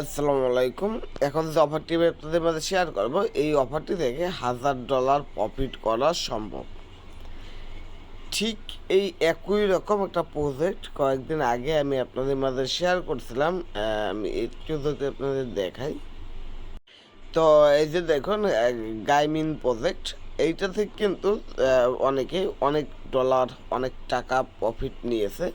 আসসালামু আলাইকুম। এখন যে অফারটি আমি আপনাদের মাঝে শেয়ার করব, এই অফারটি থেকে হাজার ডলার প্রফিট করা সম্ভব। ঠিক এই একই রকম একটা প্রজেক্ট কয়েকদিন আগে আমি আপনাদের মাঝে শেয়ার করছিলাম আমি একটু যদি আপনাদের দেখাই। তো এই যে দেখুন গাইমিন প্রজেক্ট এইটা থেকে কিন্তু অনেকে অনেক ডলার অনেক টাকা প্রফিট নিয়েছে।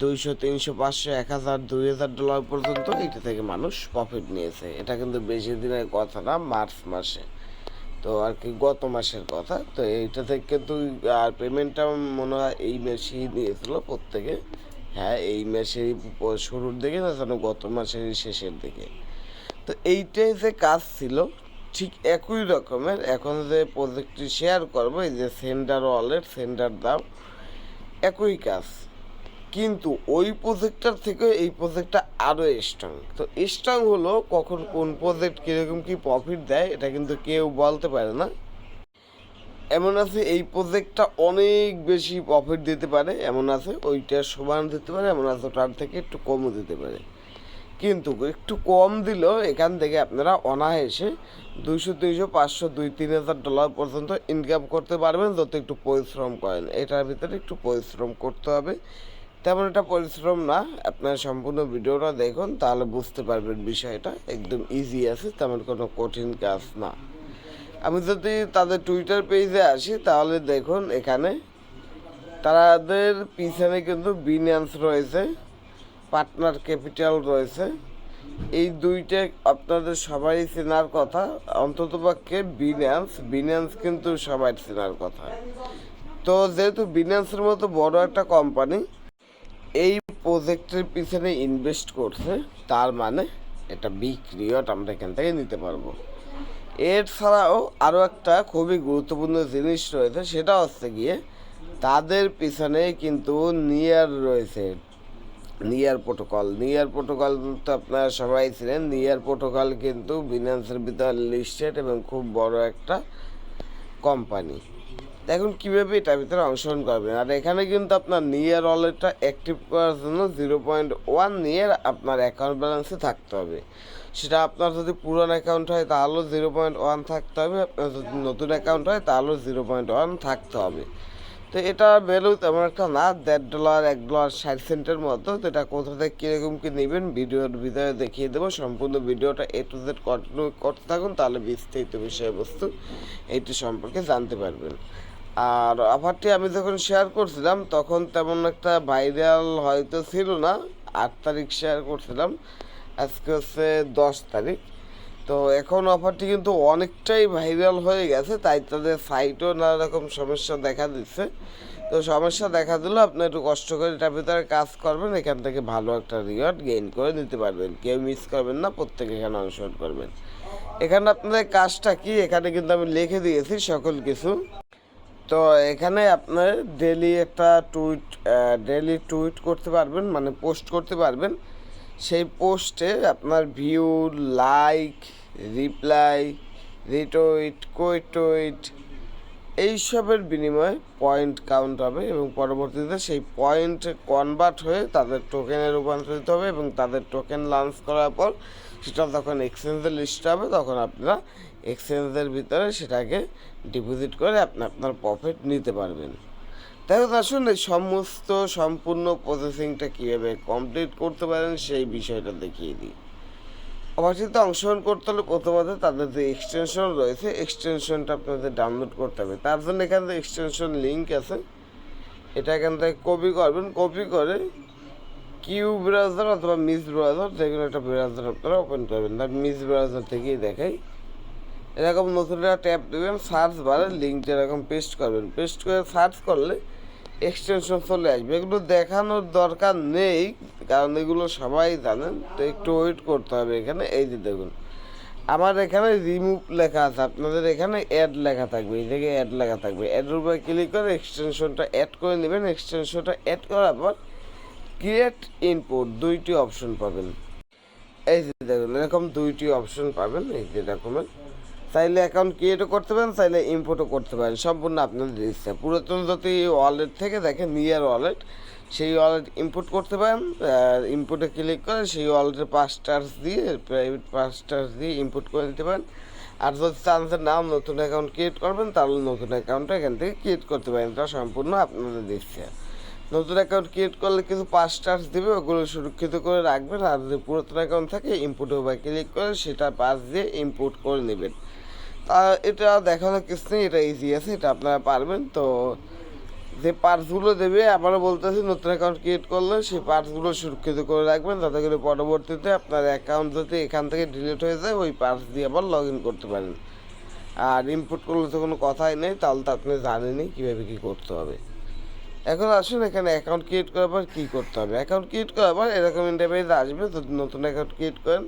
দুইশো, তিনশো, পাঁচশো, এক হাজার, দুই হাজার ডলার পর্যন্ত এটা থেকে মানুষ প্রফিট নিয়েছে। এটা কিন্তু বেশি দিনের কথা না, মার্চ মাসে। তো আর কি, গত মাসের কথা। তো এইটা থেকে কিন্তু, আর পেমেন্টটা মনে হয় এই মাসেই নিয়েছিল প্রত্যেকে। হ্যাঁ এই মাসের শুরুর দিকে না, যেন গত মাসের শেষের দিকে। তো এইটাই যে কাজ ছিল, ঠিক একই রকমের। এখন যে প্রজেক্টটি শেয়ার করব, এই যে সেন্টার ওয়ালেট সেন্টার দাম, একই কাজ। কিন্তু ওই প্রজেক্টটার থেকে এই প্রজেক্টটা আরও স্ট্রং তো স্ট্রং হলো কখন কোন প্রজেক্ট কীরকম কী প্রফিট দেয়, এটা কিন্তু কেউ বলতে পারে না। এমন আছে এই প্রজেক্টটা অনেক বেশি প্রফিট দিতে পারে, এমন আছে ওইটা সমান দিতে পারে, এমন আছে তার থেকে একটু কমও দিতে পারে। কিন্তু একটু কম দিলেও এখান থেকে আপনারা অনায়াসে দুইশো দুইশো, পাঁচশো, দুই, তিন হাজার ডলার পর্যন্ত ইনকাম করতে পারবেন, যত একটু পরিশ্রম করেন। এটার ভিতরে একটু পরিশ্রম করতে হবে। তেমন একটা পরিশ্রম না। আপনার সম্পূর্ণ ভিডিওটা দেখুন, তাহলে বুঝতে পারবেন বিষয়টা। একদম ইজি আছে, তেমন কোনো কঠিন কাজ না। আমি যদি তাদের টুইটার পেজে আসি, তাহলে দেখুন এখানে তাদের পিছনে কিন্তু বিনিয়ান্স রয়েছে পার্টনার ক্যাপিটাল রয়েছে। এই দুইটা আপনাদের সবাই চেনার কথা, অন্ততপক্ষে বিনিয়ান্স বিনিয়ান্স কিন্তু সবাই চেনার কথা। তো যেহেতু বিনিয়ান্সের মতো বড় একটা কোম্পানি এই প্রজেক্টের পিছনে ইনভেস্ট করছে, তার মানে এটা বিক্রিয়ট আমরা এখান থেকে নিতে পারব। এর ছাড়াও আরও একটা খুবই গুরুত্বপূর্ণ জিনিস রয়েছে, সেটা হচ্ছে গিয়ে তাদের পিছনে কিন্তু নিয়ার রয়েছে। নিয়ার প্রোটোকল নিয়ার প্রোটোকল তো আপনারা সবাই ছিলেন নিয়ার প্রোটোকল কিন্তু বিনান্সের ভিতরে লিস্টেড এবং খুব বড় একটা কোম্পানি এখন কীভাবে এটার ভিতরে অংশগ্রহণ করবেন আর এখানে কিন্তু আপনার নিয়ার ওয়ালেটটা অ্যাক্টিভ করার জন্য জিরো পয়েন্ট ওয়ান নিয়ার আপনার অ্যাকাউন্ট ব্যালেন্সে থাকতে হবে। সেটা আপনার যদি পুরান অ্যাকাউন্ট হয় তাহলেও জিরো পয়েন্ট ওয়ান থাকতে হবে। আপনার যদি নতুন অ্যাকাউন্ট হয় তাহলেও জিরো পয়েন্ট ওয়ান থাকতে হবে। তো এটা ভ্যালু তেমন একটা না, দেড় ডলার এক ডলার ষাট সেন্টের মতো। তো এটা কোথা থেকে কীরকম কী নেবেন ভিডিওর ভিতরে দেখিয়ে দেবো। সম্পূর্ণ ভিডিওটা এ টু জেড কন্টিনিউ করতে থাকুন, তাহলে বিস্তারিত বিষয়বস্তু এইটি সম্পর্কে জানতে পারবেন। আর অফারটি আমি যখন শেয়ার করছিলাম, তখন তেমন একটা ভাইরাল হয়তো ছিল না। আট তারিখ শেয়ার করছিলাম। আজকে হচ্ছে দশ তারিখ। তো এখন অফারটি কিন্তু অনেকটাই ভাইরাল হয়ে গেছে, তাই তাদের সাইটও নানা রকম সমস্যা দেখা দিচ্ছে। তো সমস্যা দেখা দিলেও আপনি একটু কষ্ট করে এটার ভিতরে কাজ করবেন, এখান থেকে ভালো একটা রিওয়ার্ড গেইন করে নিতে পারবেন। কেউ মিস করবেন না, প্রত্যেকে এখানে অংশগ্রহণ করবেন। এখানে আপনাদের কাজটা কি? এখানে কিন্তু আমি লিখে দিয়েছি সকল কিছু। তো এখানে আপনার ডেলি একটা টুইট ডেলি টুইট করতে পারবেন মানে পোস্ট করতে পারবেন। সেই পোস্টে আপনার view like reply retweet quote tweet এইসবের বিনিময়ে পয়েন্ট কাউন্ট হবে এবং পরবর্তীতে সেই পয়েন্ট কনভার্ট হয়ে তাদের টোকেনে রূপান্তরিত হবে এবং তাদের টোকেন লঞ্চ করার পর সেটা যখন এক্সচেঞ্জে লিস্ট হবে, তখন আপনারা এক্সচেঞ্জের ভিতরে সেটাকে ডিপোজিট করে আপনি আপনার প্রফিট নিতে পারবেন। দেখুন আসুন এই সমস্ত সম্পূর্ণ প্রসেসিংটা কীভাবে কমপ্লিট করতে পারেন সেই বিষয়টা দেখিয়ে দিই। অবশ্যই অংশগ্রহণ করতে হলে প্রথমত তাদের যে এক্সটেনশন রয়েছে এক্সটেনশনটা আপনাদের ডাউনলোড করতে হবে। তার জন্য এখানে এক্সটেনশন লিঙ্ক আছে। এটা এখান থেকে কপি করবেন। কপি করে কিউ ব্রাউজার অথবা মিস ব্রাউজার যে কোনো একটা ব্রাউজার আপনারা ওপেন করবেন। তার মিস ব্রাউজার থেকেই দেখাই। এরকম নতুন একটা ট্যাব দেবেন, সার্চ বারে, লিঙ্কটা এরকম পেস্ট করবেন। পেস্ট করে সার্চ করলে এক্সটেনশন চলে আসবে। এগুলো দেখানোর দরকার নেই, কারণ এগুলো সবাই জানেন। তো একটু ওয়েট করতে হবে এখানে। এই যে দেখুন, আমার এখানে রিমুভ লেখা আছে। আপনাদের এখানে অ্যাড লেখা থাকবে। এই জায়গায় অ্যাড লেখা থাকবে। অ্যাডের উপরে ক্লিক করে এক্সটেনশনটা অ্যাড করে নেবেন। এক্সটেনশনটা অ্যাড করার পর ক্রিয়েট ইনপুট দুইটি অপশন পাবেন। এই যে দেখুন, এরকম দুইটি অপশন পাবেন। এই যে রকমের চাইলে অ্যাকাউন্ট ক্রিয়েটও করতে পারেন, চাইলে ইম্পোর্টও করতে পারেন। সম্পূর্ণ আপনাদের ইচ্ছা পুরাতন যদি ওয়ালেট থেকে দেখেন নিয়ার ওয়ালেট সেই ওয়ালেট ইনপুট করতে পারেন ইনপুটে ক্লিক করে সেই ওয়ালেটের পাঁচ স্টার্স দিয়ে প্রাইভেট পাঁচ স্টার্স দিয়ে ইনপুট করে দিতে পারেন। আর যদি চান্সের নাম নতুন অ্যাকাউন্ট ক্রিয়েট করবেন, তাহলে নতুন অ্যাকাউন্টটা এখান থেকে ক্রিয়েট করতে পারেন। তা সম্পূর্ণ আপনাদের দিচ্ছে। নতুন অ্যাকাউন্ট ক্রিয়েট করলে কিছু পাঁচ স্টার্স দেবে, ওগুলো সুরক্ষিত করে রাখবেন। আর যদি পুরাতন অ্যাকাউন্ট থাকে ইনপুটে বা ক্লিক করে সেটা পাস দিয়ে ইনপুট করে নেবেন। এটা দেখানো কিছু নেই, এটা ইজি আছে, এটা আপনারা পারবেন। তো যে পার্টসগুলো দেবে আবারও বলতেছি নতুন অ্যাকাউন্ট ক্রিয়েট করলে সেই পার্টসগুলো সুরক্ষিত করে রাখবেন, যাতে করে পরবর্তীতে আপনার অ্যাকাউন্ট যদি এখান থেকে ডিলিট হয়ে যায়, ওই পার্টস দিয়ে আবার লগ ইন করতে পারেন। আর ইনপুট করলে তো কোনো কথাই নেই, তাহলে তো আপনি জানেনই কীভাবে কী করতে হবে। এখন আসুন, এখানে অ্যাকাউন্ট ক্রিয়েট করার পর কী করতে হবে? অ্যাকাউন্ট ক্রিয়েট করার পর এরকম ইন্টারভেস আসবে যদি নতুন অ্যাকাউন্ট ক্রিয়েট করেন।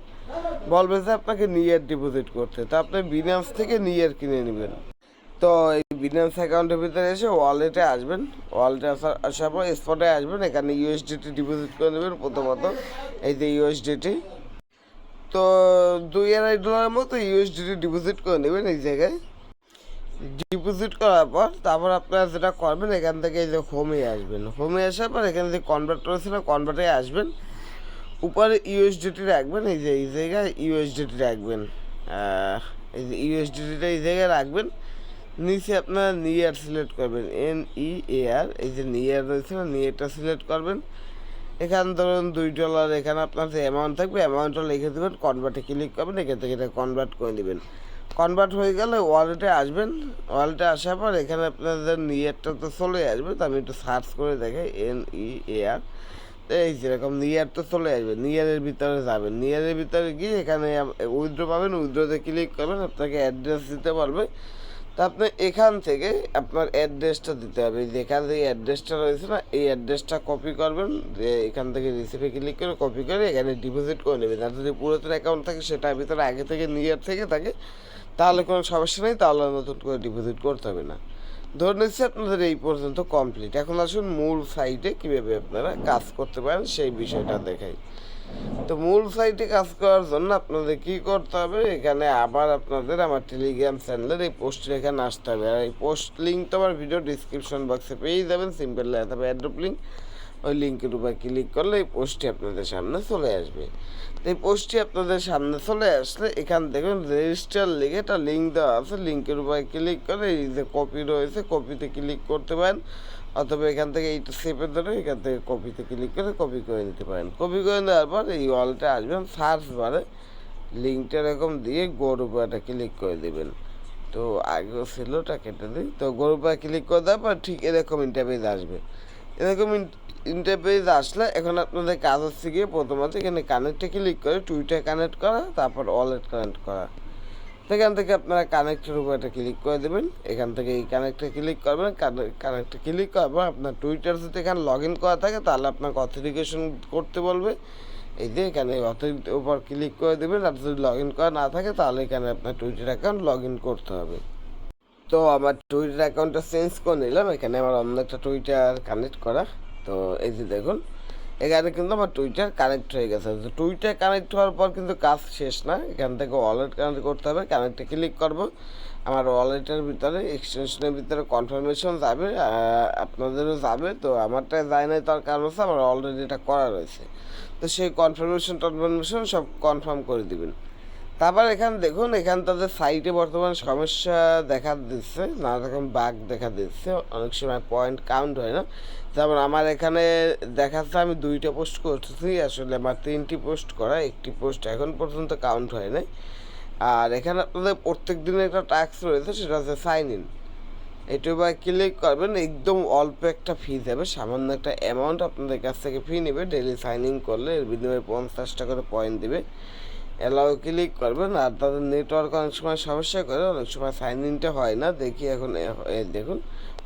বলবে যে আপনাকে নিয়ার ডিপোজিট করতে। তো আপনি বিনান্স থেকে নিয়ার কিনে নেবেন। তো এই বিনান্স অ্যাকাউন্টের ভিতরে এসে ওয়ালেটে আসবেন। ওয়ালেটে আসার আসার পর স্পটে আসবেন, এখানে ইউএসডিটি ডিপোজিট করে নেবেন প্রথমত। এই যে ইউএসডিটি তো দুই আড়াই ডলারের মতো ইউএসডিটি ডিপোজিট করে নেবেন এই জায়গায়। ডিপোজিট করার পর তারপর আপনারা যেটা করবেন, এখান থেকে এই যে হোমে আসবেন। হোমে আসার পর এখানে যে কনভার্ট রয়েছে না কনভার্টে আসবেন। উপরে ইউএসডিটি রাখবেন, এই যে, এই জায়গায় ইউএসডিটি রাখবেন। এই যে ইউএসডিটিটা এই জায়গায় রাখবেন। নিচে আপনারা নিয়ার সিলেক্ট করবেন এন ই এ আর এই যে নিয়ার রয়েছে না নিয়ারটা সিলেক্ট করবেন। এখানে ধরুন দুই ডলার এখানে আপনার যে অ্যামাউন্ট থাকবে অ্যামাউন্টটা লিখে দেবেন কনভার্টে ক্লিক করবেন, এখান থেকে এটা কনভার্ট করে দেবেন। কনভার্ট হয়ে গেলে ওয়ালেটে আসবেন। ওয়ালেটে আসার পর এখানে আপনাদের নিয়ারটা তো চলে আসবে, তো আমি একটু সার্চ করে দেখে এন ই এআর আর এই যেরকম নিয়ার তো চলে আসবে নিয়ারের ভিতরে যাবেন। নিয়ারের ভিতরে গিয়ে এখানে উইথড্র পাবেন উইথড্রোতে ক্লিক করবেন, আপনাকে অ্যাড্রেস দিতে পারবে তা আপনি এখান থেকে আপনার অ্যাড্রেসটা দিতে হবে। যেখানে যে অ্যাড্রেসটা রয়েছে না, এই অ্যাড্রেসটা কপি করবেন এখান থেকে রিসিপে ক্লিক করে কপি করে এখানে ডিপোজিট করে নেবেন। আর যদি পুরাতন অ্যাকাউন্ট থাকে সেটার ভিতরে আগে থেকে নিয়ার থেকে থাকে, তাহলে কোনো সমস্যা নেই, তাহলে নতুন করে ডিপোজিট করতে হবে না। ধরে নিচ্ছি আপনাদের এই পর্যন্ত কমপ্লিট এখন আসুন মূল সাইটে কীভাবে আপনারা কাজ করতে পারেন, সেই বিষয়টা দেখাই। তো মূল সাইটে কাজ করার জন্য আপনাদের কি করতে হবে? এখানে আবার আপনাদের আমার টেলিগ্রাম চ্যানেলের এই পোস্টের এখানে আসতে হবে। আর এই পোস্ট লিঙ্ক তো আমার ভিডিও ডিসক্রিপশন বক্সে পেয়ে যাবেন। সিম্পল লেখা থাকবে অ্যাড্রপ লিঙ্ক ওই লিঙ্কের উপর ক্লিক করলে এই পোস্টটি আপনাদের সামনে চলে আসবে। তো এই পোস্টটি আপনাদের সামনে চলে আসলে এখান থেকে রেজিস্টার লিখে একটা লিঙ্ক দেওয়া আছে। লিঙ্কের উপর ক্লিক করে এই যে কপি রয়েছে কপিতে ক্লিক করতে পারেন। অথবা এখান থেকে এইটা সেপে ধরে এখান থেকে কপিতে ক্লিক করে কপি করে নিতে পারেন। কপি করে নেওয়ার পর এই ওয়ালটা আসবেন সার্চ বারে লিঙ্কটা এরকম দিয়ে গরু পাটা ক্লিক করে দেবেন। তো আগেও ছিল ওটা কেটে দিই তো গরু পায়ে ক্লিক করে দেওয়ার পর ঠিক এরকম ইন্টারভিউ আসবে। এরকম ইন্টারভিউ আসলে এখন আপনাদের কাজ হচ্ছে গিয়ে প্রথমত এখানে কানেক্টে ক্লিক করে টুইটার কানেক্ট করা, তারপর ওয়ালেট কানেক্ট করা। সেখান থেকে আপনারা কানেক্টের উপর একটা ক্লিক করে দেবেন। এখান থেকে এই কানেক্টে ক্লিক করবেন কানেক্টে ক্লিক করার পর আপনার টুইটার যদি এখানে লগ ইন করা থাকে, তাহলে আপনাকে অথেন্টিকেশন করতে বলবে। এই যে এখানে অথেন্টিক উপর ক্লিক করে দেবেন, আর যদি লগ ইন করা না থাকে, তাহলে এখানে আপনার টুইটার অ্যাকাউন্ট লগ ইন করতে হবে। তো আমার টুইটার অ্যাকাউন্টটা চেঞ্জ করে নিলাম, এখানে আমার অন্য একটা টুইটার কানেক্ট করা। তো এই যে দেখুন এখানে কিন্তু আমার টুইটার কানেক্ট হয়ে গেছে। টুইটার কানেক্ট হওয়ার পর কিন্তু কাজ শেষ না। এখান থেকে ওয়ালেট কানেক্ট করতে হবে। কানেক্টে ক্লিক করব। আমার ওয়ালেটের ভিতরে এক্সটেনশনের ভিতরে কনফার্মেশন যাবে আপনাদেরও যাবে। তো আমারটা যায় নাই, তার কারণ হচ্ছে আমার অলরেডি এটা করা রয়েছে। তো সেই কনফার্মেশন টনফার্মেশন সব কনফার্ম করে দিবেন। তারপর এখানে, দেখুন, এখান তাদের সাইটে বর্তমান সমস্যা দেখা দিচ্ছে, নানা রকম বাগ দেখা দিচ্ছে, অনেক সময় পয়েন্ট কাউন্ট হয় না। যেমন আমার এখানে দেখাচ্ছে, আমি দুইটা পোস্ট করতেছি, আসলে আমার তিনটি পোস্ট করা, একটি পোস্ট এখন পর্যন্ত কাউন্ট হয় নাই। আর এখানে আপনাদের প্রত্যেক দিনের একটা ট্যাক্স রয়েছে, সেটা হচ্ছে সাইন ইন এটু বা ক্লিক করবেন, একদম অল্প একটা ফি দেবে, সামান্য একটা অ্যামাউন্ট আপনাদের কাছ থেকে ফি নেবে ডেলি সাইন ইন করলে এর বিনিময়ে পঞ্চাশটা করে পয়েন্ট দিবে। অ্যালাউ ক্লিক করবেন আর তাদের নেটওয়ার্ক অনেক সময় সমস্যা করে, অনেক সময় সাইন ইনটা হয় না। দেখি এখন দেখুন,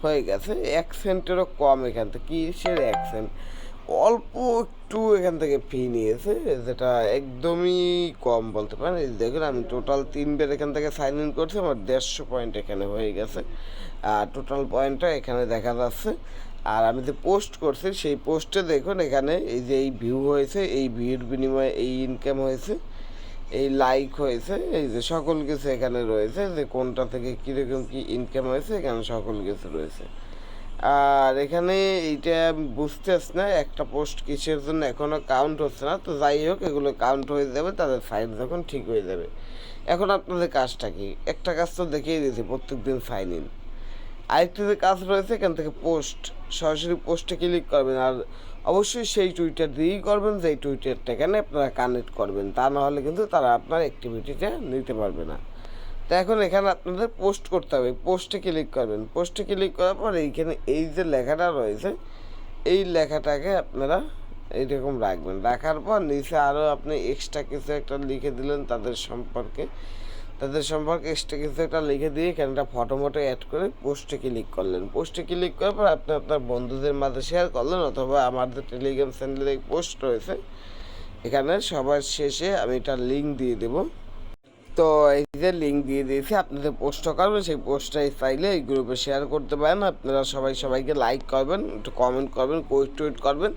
হয়ে গেছে। এক সেন্টেরও কম এখান থেকে, কিসের এক সেন্ট অল্প একটু এখান থেকে ফি নিয়েছে, যেটা একদমই কম বলতে পারেন। এই দেখুন, আমি টোটাল তিনবার এখান থেকে সাইন ইন করছি, আমার দেড়শো পয়েন্ট এখানে হয়ে গেছে। আর টোটাল পয়েন্টটা এখানে দেখা যাচ্ছে। আর আমি যে পোস্ট করছি, সেই পোস্টে দেখুন, এখানে এই যে এই ভিউ হয়েছে, এই ভিউর বিনিময়ে এই ইনকাম হয়েছে। এই লাইক হয়েছে, এই যে সকল কিছু এখানে রয়েছে, যে কোনটা থেকে কীরকম কী ইনকাম হয়েছে, এখানে সকল কিছু রয়েছে। আর এখানে এইটা বুঝতেছি না, একটা পোস্ট কিসের জন্য এখনও কাউন্ট হচ্ছে না, তো যাই হোক, এগুলো কাউন্ট হয়ে যাবে, তাদের সাইন যখন ঠিক হয়ে যাবে। এখন আপনাদের কাজটা কি? একটা কাজ তো দেখিয়ে দিয়েছি প্রত্যেক দিন সাইন ইন আরেকটি যে কাজ রয়েছে, এখান থেকে পোস্ট সরাসরি পোস্টে ক্লিক করবেন, আর অবশ্যই সেই টুইটার দিয়েই করবেন, যেই টুইটারটা এখানে আপনারা কানেক্ট করবেন, তা না হলে কিন্তু তারা আপনার অ্যাক্টিভিটিটা নিতে পারবে না। তো এখন এখানে আপনাদের পোস্ট করতে হবে। পোস্টে ক্লিক করবেন। পোস্টে ক্লিক করার পর এইখানে এই যে লেখাটা রয়েছে, এই লেখাটাকে আপনারা এইরকম রাখবেন। রাখার পর নিচে আরও আপনি এক্সট্রা কিছু একটা লিখে দিলেন তাদের সম্পর্কে। তাদের সম্পর্কে এক্সট্রা কিছু একটা লিখে দিয়ে এখানে একটা ফটো মটো অ্যাড করে পোস্টে ক্লিক করলেন। পোস্টে ক্লিক করার পর আপনি আপনার বন্ধুদের মাঝে শেয়ার করলেন অথবা আমাদের টেলিগ্রাম চ্যানেলে পোস্ট রয়েছে। এখানে সবার শেষে আমি এটা লিঙ্ক দিয়ে দেবো। তো এই যে লিঙ্ক দিয়ে দিয়েছি আপনাদের পোস্টটা করবেন, সেই পোস্টটাই চাইলে এই গ্রুপে শেয়ার করতে পারেন। আপনারা সবাই সবাইকে লাইক করবেন, একটু কমেন্ট করবেন কোয়েট টুইট করবেন।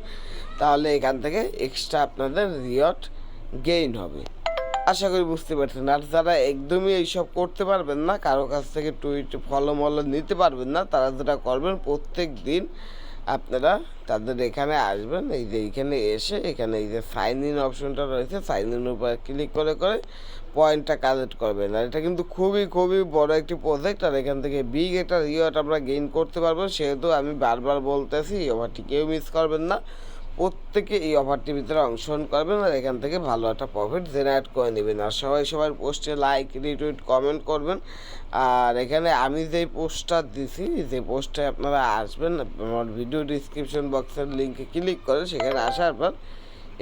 তাহলে এখান থেকে এক্সট্রা আপনাদের রিয়ট গেইন হবে। আশা করি বুঝতে পারছেন। আর যারা একদমই এইসব করতে পারবেন না, কারও কাছ থেকে টুইট ফলো মলো নিতে পারবেন না, তারা যেটা করবেন, প্রত্যেক দিন আপনারা তাদের এখানে আসবেন, এই যে এইখানে এসে, এখানে এই যে সাইন ইন অপশনটা রয়েছে সাইন ইন উপর ক্লিক করে করে পয়েন্টটা কালেক্ট করবেন। আর এটা কিন্তু খুবই খুবই বড় একটি প্রজেক্ট আর এখান থেকে বিগ একটা রিওয়ার্ড আমরা গেইন করতে পারব, সেহেতু আমি বারবার বলতেছি অফারটি কেউ মিস করবেন না। প্রত্যেকে এই অফারটির ভিতরে অংশগ্রহণ করবেন আর এখান থেকে ভালো একটা প্রফিট জেনারেট করে নেবেন। আর সবাই সবার পোস্টে লাইক রিটুইট কমেন্ট করবেন। আর এখানে আমি যে পোস্টটা দিছি, যে পোস্টে আপনারা আসবেন, আমার ভিডিও ডিসক্রিপশন বক্সের লিঙ্কে ক্লিক করে সেখানে আসার পর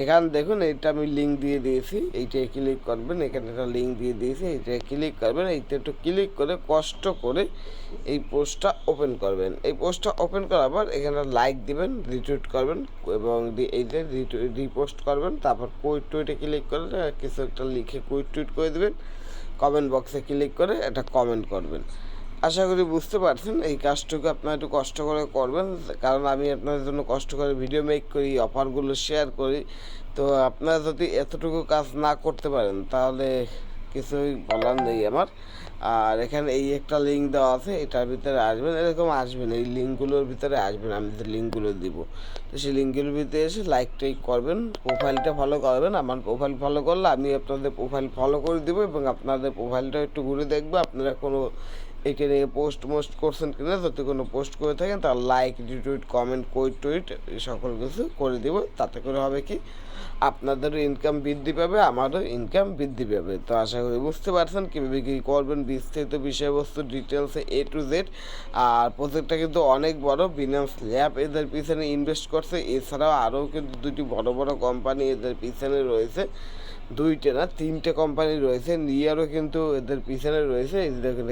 এখানে দেখুন, এইটা আমি লিঙ্ক দিয়ে দিয়েছি। এইটায় ক্লিক করবেন, এখানে একটা লিঙ্ক দিয়ে দিয়েছি। এইটায় ক্লিক করবেন, এইটা একটু ক্লিক করে, কষ্ট করে এই পোস্টটা ওপেন করবেন। এই পোস্টটা ওপেন করার পর এখানে লাইক দিবেন রিটুইট করবেন, এবং এইটা রিপোস্ট করবেন, তারপর কুইট টুইটে ক্লিক করে কিছু একটা লিখে কুইট টুইট করে দেবেন। কমেন্ট বক্সে ক্লিক করে এটা কমেন্ট করবেন। আশা করি বুঝতে পারছেন, এই কাজটুকু আপনারা একটু কষ্ট করে করবেন, কারণ আমি আপনাদের জন্য কষ্ট করে ভিডিও মেক করি অফারগুলো শেয়ার করি। তো আপনারা যদি এতটুকু কাজ না করতে পারেন, তাহলে কিছুই বলার নেই আমার। আর এখানে এই একটা লিঙ্ক দেওয়া আছে, এটার ভিতরে আসবেন, এরকম আসবেন, এই লিঙ্কগুলোর ভিতরে আসবেন, আমি যে লিঙ্কগুলো দিব। তো সেই লিঙ্কগুলোর ভিতরে এসে লাইক টাইক করবেন প্রোফাইলটা ফলো করবেন, আমার প্রোফাইল ফলো করলে আমি আপনাদের প্রোফাইল ফলো করে দেবো এবং আপনাদের প্রোফাইলটা একটু ঘুরে দেখব, আপনারা কোনো এটা নিয়ে পোস্ট মোস্ট করছেন কিনা, যদি কোনো পোস্ট করে থাকেন, তার like retweet comment quote tweet সকল কিছু করে দিব। তাতে করে হবে কি আপনাদেরও ইনকাম বৃদ্ধি পাবে, আমারও ইনকাম বৃদ্ধি পাবে। তো আশা করি বুঝতে পারছেন, কীভাবে কী করবেন, বিস্তারিত বিষয়বস্তু ডিটেলসে এ টু জেড আর প্রজেক্টটা কিন্তু অনেক বড় বিনান্স ল্যাব এদের পিছনে ইনভেস্ট করছে। এছাড়াও আরও কিন্তু দুটি বড় বড় কোম্পানি এদের পিছনে রয়েছে। দুইটা না, তিনটে কোম্পানি রয়েছে নিয়ারও কিন্তু এদের পিছনে রয়েছে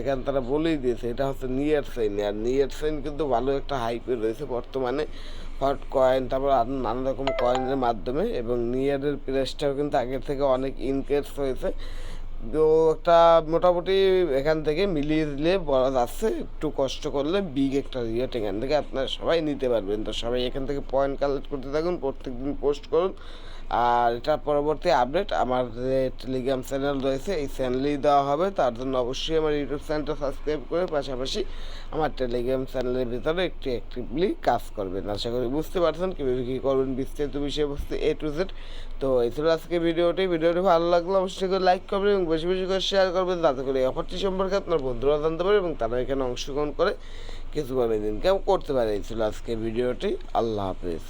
এখানে তারা বলেই দিয়েছে, এটা হচ্ছে নিয়ার সাইন আর নিয়ার সাইন কিন্তু ভালো একটা হাইপে রয়েছে বর্তমানে হট কয়েন তারপর আরও নানা রকম কয়েনের মাধ্যমে, এবং নিয়ারের প্রাইসটাও কিন্তু আগের থেকে অনেক ইনক্রিজ হয়েছে। তো একটা মোটামুটি এখান থেকে মিলিয়ে দিলে বলা যাচ্ছে, একটু কষ্ট করলে বিগ একটা রিয়েট এখান থেকে আপনারা সবাই নিতে পারবেন। তো সবাই এখান থেকে পয়েন্ট কালেক্ট করতে থাকুন প্রত্যেক দিন পোস্ট করুন। আর এটা পরবর্তী আপডেট আমার যে টেলিগ্রাম চ্যানেল রয়েছে, এই চ্যানেলেই দেওয়া হবে। তার জন্য অবশ্যই আমার ইউটিউব চ্যানেলটা সাবস্ক্রাইব করে পাশাপাশি আমার টেলিগ্রাম চ্যানেলের ভিতরে একটু অ্যাক্টিভলি কাজ করবেন আশা করি বুঝতে পারছেন কীভাবে কী করবেন, বিস্তারিত বিষয়বস্তু এ টু জেড তো এই ছিল আজকে ভিডিওটি। ভিডিওটি ভালো লাগলে অবশ্যই করে লাইক করবেন এবং বেশি বেশি করে শেয়ার করবেন, যাতে করে অফারটি সম্পর্কে আপনার বন্ধুরা জানতে পারে এবং তারা এখানে অংশগ্রহণ করে কিছু ভাবে ইনকাম করতে পারে এই ছিল আজকে ভিডিওটি। আল্লাহ হাফেজ।